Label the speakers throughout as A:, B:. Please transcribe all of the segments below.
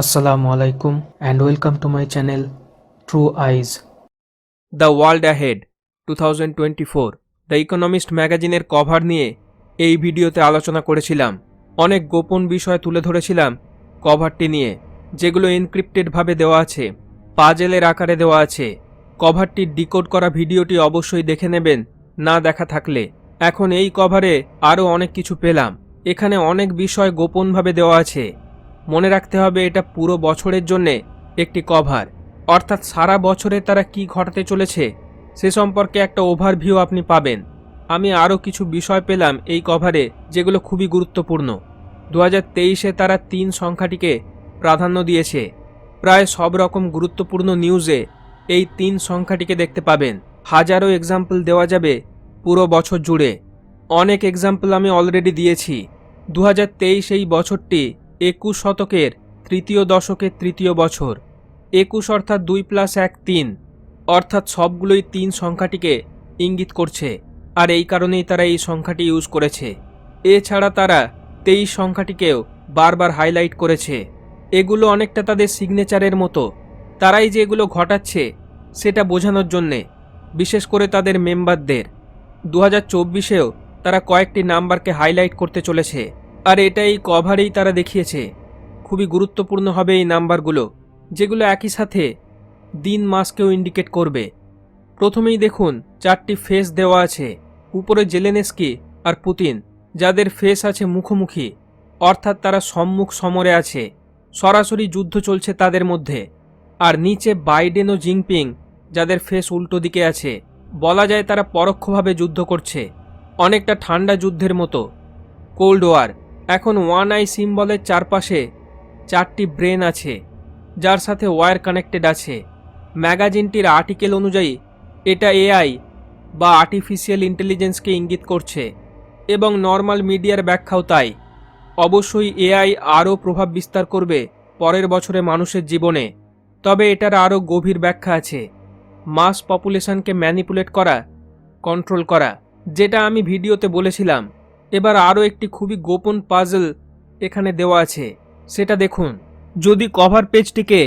A: Assalamu alaikum and welcome to my channel, True Eyes.
B: The world ahead two thousand twenty four the Economist ম্যাগাজিনের cover নিয়ে এই ভিডিওতে আলোচনা করেছিলাম। অনেক গোপন বিষয় তুলে ধরেছিলাম কভারটি নিয়ে, যেগুলো এনক্রিপ্টেডভাবে দেওয়া আছে পাজেলের আকারে দেওয়া আছে। কভারটির ডিকোড করা ভিডিওটি অবশ্যই দেখে নেবেন, না দেখা থাকলে। এখন এই কভারে আরও অনেক কিছু পেলাম। এখানে অনেক বিষয় গোপনভাবে দেওয়া আছে। মনে রাখতে হবে এটা পুরো বছরের জন্যে একটি কভার। অর্থাৎ সারা বছরে তারা কি ঘটাতে চলেছে, সে সম্পর্কে একটা ওভারভিউ আপনি পাবেন। আমি আরও কিছু বিষয় পেলাম এই কভারে যেগুলো খুবই গুরুত্বপূর্ণ। দু হাজার তেইশে তারা তিন সংখ্যাটিকে প্রাধান্য দিয়েছে। প্রায় সব রকম গুরুত্বপূর্ণ নিউজে এই তিন সংখ্যাটিকে দেখতে পাবেন। হাজারো এক্সাম্পল দেওয়া যাবে পুরো বছর জুড়ে। অনেক এক্সাম্পল আমি অলরেডি দিয়েছি। দু হাজার তেইশ এই বছরটি একুশ শতকের তৃতীয় দশকের তৃতীয় বছর। একুশ অর্থাৎ দুই প্লাস এক তিন। অর্থাৎ সবগুলোই তিন সংখ্যাটিকে ইঙ্গিত করছে, আর এই কারণেই তারা এই সংখ্যাটি ইউজ করেছে। এছাড়া তারা তেইশ সংখ্যাটিকেও বারবার হাইলাইট করেছে। এগুলো অনেকটা তাদের সিগনেচারের মতো। তারাই যে এগুলো ঘটাচ্ছে, সেটা বোঝানোর জন্যে, বিশেষ করে তাদের মেম্বারদের। দু হাজার তারা কয়েকটি নাম্বারকে হাইলাইট করতে চলেছে। আর এটা এই কভারেই তারা দেখিয়েছে। খুবই গুরুত্বপূর্ণ হবে এই নাম্বারগুলো, যেগুলো একই সাথে দিন মাসকেও ইন্ডিকেট করবে। প্রথমেই দেখুন, চারটি ফেস দেওয়া আছে, উপরে জেলেনেস্কি আর পুতিন, যাদের ফেস আছে মুখোমুখি, অর্থাৎ তারা সম্মুখ সমরে আছে, সরাসরি যুদ্ধ চলছে তাদের মধ্যে, আর নিচে বাইডেন ও জিংপিং, যাদের ফেস উল্টো দিকে আছে, বলা যায় তারা পরোক্ষভাবে যুদ্ধ করছে, অনেকটা ঠান্ডা যুদ্ধের মতো, কোল্ড ওয়ার। এখন ওয়ান আই সিম্বলের চারপাশে চারটি ব্রেন আছে, যার সাথে ওয়্যার কানেক্টেড আছে। ম্যাগাজিনটির আর্টিকেল অনুযায়ী, এটা এআই বা আর্টিফিশিয়াল ইন্টেলিজেন্সকে ইঙ্গিত করছে এবং নর্মাল মিডিয়ার ব্যাখ্যাও তাই। অবশ্যই এআই আরও প্রভাব বিস্তার করবে পরের বছরে মানুষের জীবনে, তবে এটার আরও গভীর ব্যাখ্যা আছে। মাস পপুলেশনকে ম্যানিপুলেট করা, কন্ট্রোল করা, যেটা আমি ভিডিওতে বলেছিলাম। এবার আরও একটি খুবই গোপন পাজল এখানে দেওয়া আছে। সেটা দেখুন। যদি কভার পেজটিকে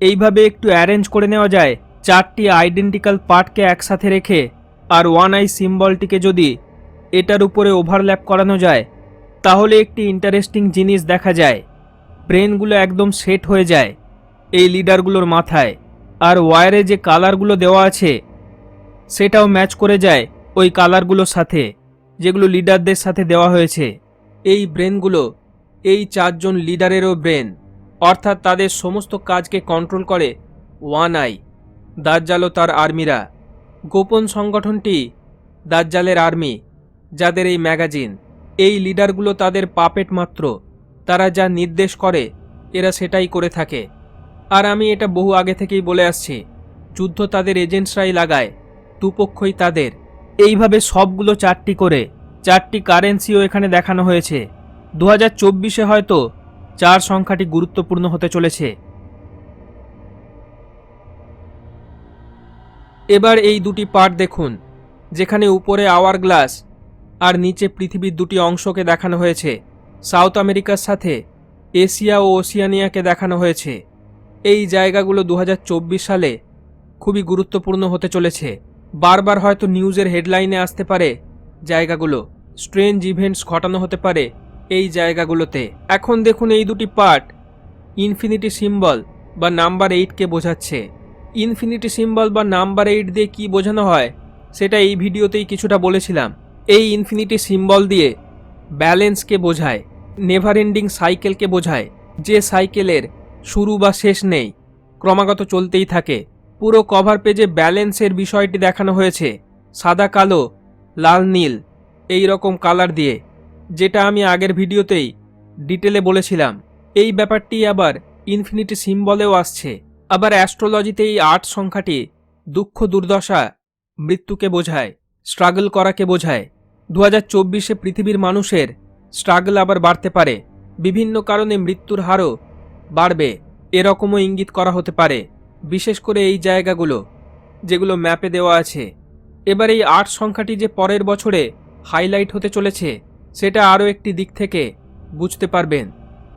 B: এইভাবে একটু অ্যারেঞ্জ করে নেওয়া যায়, চারটি আইডেন্টিক্যাল পার্টকে একসাথে রেখে আর ওয়ান আই সিম্বলটিকে যদি এটার উপরে ওভারল্যাপ করানো যায়, তাহলে একটি ইন্টারেস্টিং জিনিস দেখা যায়। ব্রেনগুলো একদম সেট হয়ে যায় এই লিডারগুলোর মাথায়। আর ওয়ারে যে কালারগুলো দেওয়া আছে, সেটাও ম্যাচ করে যায় ওই কালারগুলোর সাথে। যেগুলো লিডারদের সাথে দেওয়া হয়েছে। এই ব্রেনগুলো, এই চারজন লিডারেরও ব্রেন। অর্থাৎ তাদের সমস্ত কাজকে কন্ট্রোল করে ওয়ান আই দাজ্জাল ও তার আর্মিরা। গোপন সংগঠনটি দাজ্জালের আর্মি, যাদের এই ম্যাগাজিন। এই লিডারগুলো তাদের পাপেট মাত্র। তারা যা নির্দেশ করে, এরা সেটাই করে থাকে। আর আমি এটা বহু আগে থেকেই বলে আসছি, যুদ্ধ তাদের এজেন্টসরাই লাগায়, দুপক্ষই তাদের। এইভাবে সবগুলো চারটি করে, চারটি কারেন্সিও এখানে দেখানো হয়েছে। দু হাজার চব্বিশে হয়তো চার সংখ্যাটি গুরুত্বপূর্ণ হতে চলেছে। এবার এই দুটি পার্ট দেখুন, যেখানে উপরে আওয়ার গ্লাস আর নিচে পৃথিবীর দুটি অংশকে দেখানো হয়েছে। সাউথ আমেরিকার সাথে এশিয়া ও ওসিয়ানিয়াকে দেখানো হয়েছে। এই জায়গাগুলো দু হাজার চব্বিশ সালে খুবই গুরুত্বপূর্ণ হতে চলেছে। বারবার হয়তো নিউজের হেডলাইনে আসতে পারে জায়গাগুলো। স্ট্রেঞ্জ ইভেন্টস ঘটানো হতে পারে এই জায়গাগুলোতে। এখন দেখুন এই দুটি পার্ট। ইনফিনিটি সিম্বল বা নাম্বার এইটকে বোঝাচ্ছে। ইনফিনিটি সিম্বল বা নাম্বার এইট দিয়ে কি বোঝানো হয়, সেটা এই ভিডিওতেই কিছুটা বলেছিলাম। এই ইনফিনিটি সিম্বল দিয়ে ব্যালেন্সকে বোঝায়, নেভার এন্ডিং সাইকেলকে বোঝায়, যে সাইকেলের শুরু বা শেষ নেই, ক্রমাগত চলতেই থাকে। পুরো কভার পেজে ব্যালেন্সের বিষয়টি দেখানো হয়েছে। সাদা, কালো, লাল, নীল, এই রকম কালার দিয়ে। যেটা আমি আগের ভিডিওতেই ডিটেলে বলেছিলাম। এই ব্যাপারটি আবার ইনফিনিটি সিম্বলেও আসছে। আবার অ্যাস্ট্রোলজিতে এই আট সংখ্যাটি দুঃখ, দুর্দশা, মৃত্যুকে বোঝায় স্ট্রাগল করাকে বোঝায়। দু হাজার চব্বিশে পৃথিবীর মানুষের স্ট্রাগল আবার বাড়তে পারে। বিভিন্ন কারণে মৃত্যুর হারও বাড়বে। এরকমও ইঙ্গিত করা হতে পারে। বিশেষ করে এই জায়গাগুলো, যেগুলো ম্যাপে দেওয়া আছে। এবার এই আট সংখ্যাটি যে পরের বছরে হাইলাইট হতে চলেছে, সেটা আরও একটি দিক থেকে বুঝতে পারবেন।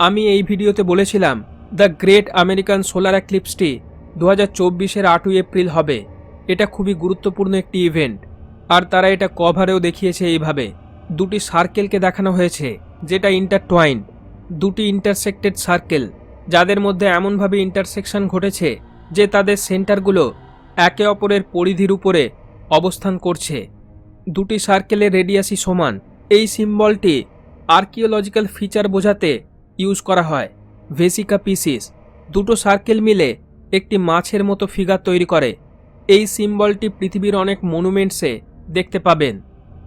B: আমি এই ভিডিওতে বলেছিলাম, দ্য গ্রেট আমেরিকান সোলার অ্যাক্লিপসটি দু হাজার চব্বিশের আটই এপ্রিল হবে। এটা খুবই গুরুত্বপূর্ণ একটি ইভেন্ট, আর তারা এটা কভারেও দেখিয়েছে এইভাবে। দুটি সার্কেলকে দেখানো হয়েছে, যেটা ইন্টারটোয়াইন্ড। দুটি ইন্টারসেক্টেড সার্কেল, যাদের মধ্যে এমনভাবে ইন্টারসেকশন ঘটেছে যে তাদের সেন্টারগুলো একে অপরের পরিধির উপরে অবস্থান করছে। দুটি সার্কেলের রেডিয়াসই সমান। এই সিম্বলটি আর্কিওলজিক্যাল ফিচার বোঝাতে ইউজ করা হয়। ভেসিকা পিসিস। দুটো সার্কেল মিলে একটি মাছের মতো ফিগার তৈরি করে। এই সিম্বলটি পৃথিবীর অনেক মনুমেন্টসে দেখতে পাবেন।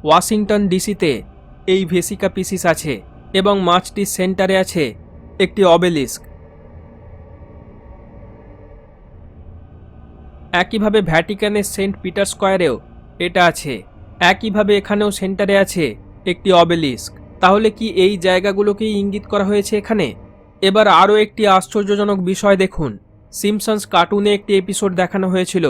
B: ওয়াশিংটন ডিসিতে এই ভেসিকা পিসিস আছে এবং মাছটির সেন্টারে আছে একটি অবেলিস্ক। একইভাবে ভ্যাটিকানের সেন্ট পিটার স্কোয়ারেও এটা আছে। একইভাবে এখানেও সেন্টারে আছে একটি অবেলিস্ক। তাহলে কি এই জায়গাগুলোকেই ইঙ্গিত করা হয়েছে এখানে? এবার আরও একটি আশ্চর্যজনক বিষয় দেখুন। সিমসন্স কার্টুনে একটি এপিসোড দেখানো হয়েছিল।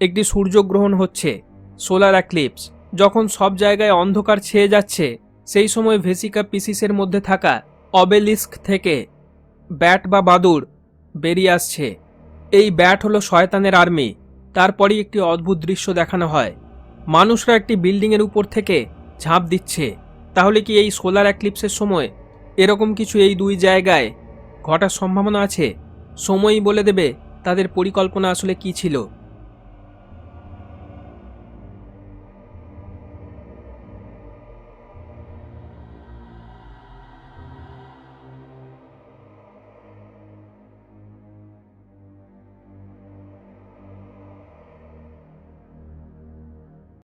B: একটি সূর্যগ্রহণ হচ্ছে সোলার অ্যাক্লিপস যখন সব জায়গায় অন্ধকার ছেয়ে যাচ্ছে, সেই সময় ভেসিকা পিসিসের মধ্যে থাকা অবেলিস্ক থেকে ব্যাট বা বাদুড় বেরিয়ে আসছে। এই ব্যাট হলো শয়তানের আর্মি তারপরেই একটি অদ্ভুত দৃশ্য দেখানো হয়। মানুষরা একটি বিল্ডিংয়ের উপর থেকে ঝাঁপ দিচ্ছে। তাহলে কি এই সোলার অ্যাক্লিপসের সময় এরকম কিছু এই দুই জায়গায় ঘটার সম্ভাবনা আছে? সময়ই বলে দেবে তাদের পরিকল্পনা আসলে কি ছিল।